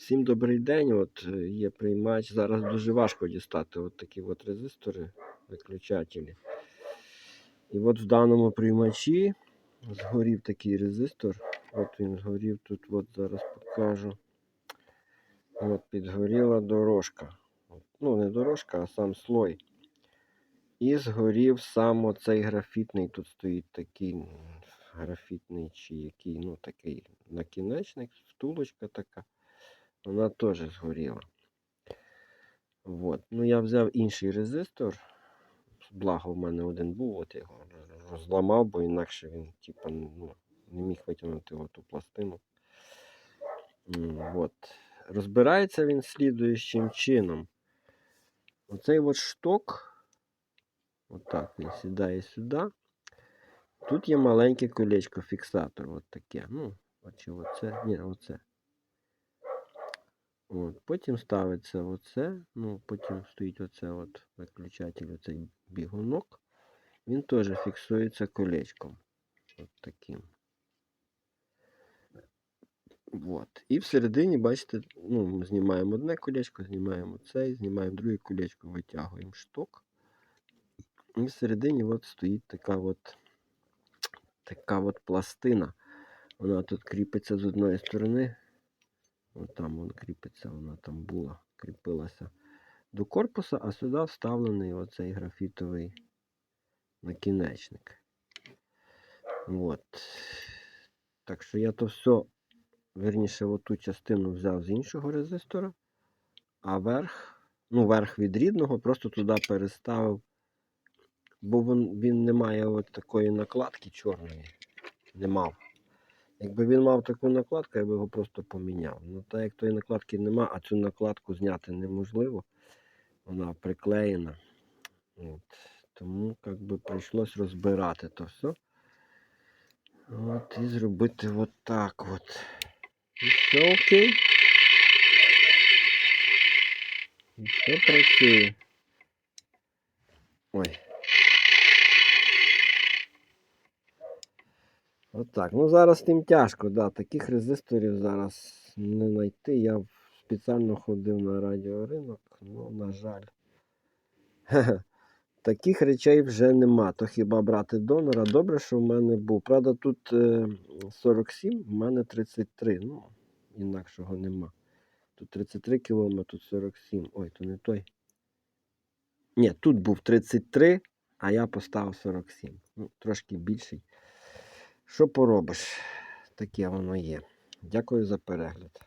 Всім добрий день. От е, є приймач. Зараз дуже важко дістати от такі от резистори, виключателі. І от в даному приймачі згорів такий резистор. От він згорів тут, от зараз покажу. От підгоріла дорожка. Ну, не дорожка, а сам слой. І згорів сам оцей графітний. Тут стоїть такий графітний чи який, ну такий накінечник, втулочка така. Вона теж згоріла. Вот. Ну, я взяв інший резистор. Благо в мене один був, от я його розламав, бо інакше він, типа, ну, не міг витягнути оту пластину. От. Розбирається він слідуючим чином. Оцей от шток, отак він сідає сюди. Тут є маленьке колечко фіксатор, от таке. Ну, от чи оце, ні, оце. От, потім ставиться оце, ну, потім стоїть оце от виключатель, оцей бігунок. Він теж фіксується колечком. От таким. От. І всередині, бачите, ну, ми знімаємо одне колечко, знімаємо цей, знімаємо друге колечко, витягуємо шток. І всередині от стоїть така от, така от пластина. Вона тут кріпиться з одної сторони. От там вон кріпиться, вона там була, кріпилася до корпуса, а сюди вставлений оцей графітовий накінечник. От. Так що я то все, верніше, оту частину взяв з іншого резистора, а верх, ну, верх від рідного, просто туди переставив, бо він, він не має от такої накладки чорної. Не мав. Якби він мав таку накладку, я б його просто поміняв. Ну, так як тої накладки нема, а цю накладку зняти неможливо, вона приклеєна. От. Тому як би прийшлось розбирати то все. От, і зробити от так от. І все окей. І все працює. Ой. Отак. Ну зараз тим тяжко, да. Таких резисторів зараз не знайти. Я спеціально ходив на радіоринок, ну, на жаль. Таких речей вже нема. То хіба брати донора. Добре, що в мене був. Правда, тут е, 47, в мене 33. Ну, інакшого нема. Тут 33 км, тут 47. Ой, то не той. Ні, тут був 33, а я поставив 47. Ну, трошки більший. Що поробиш? Таке воно є. Дякую за перегляд.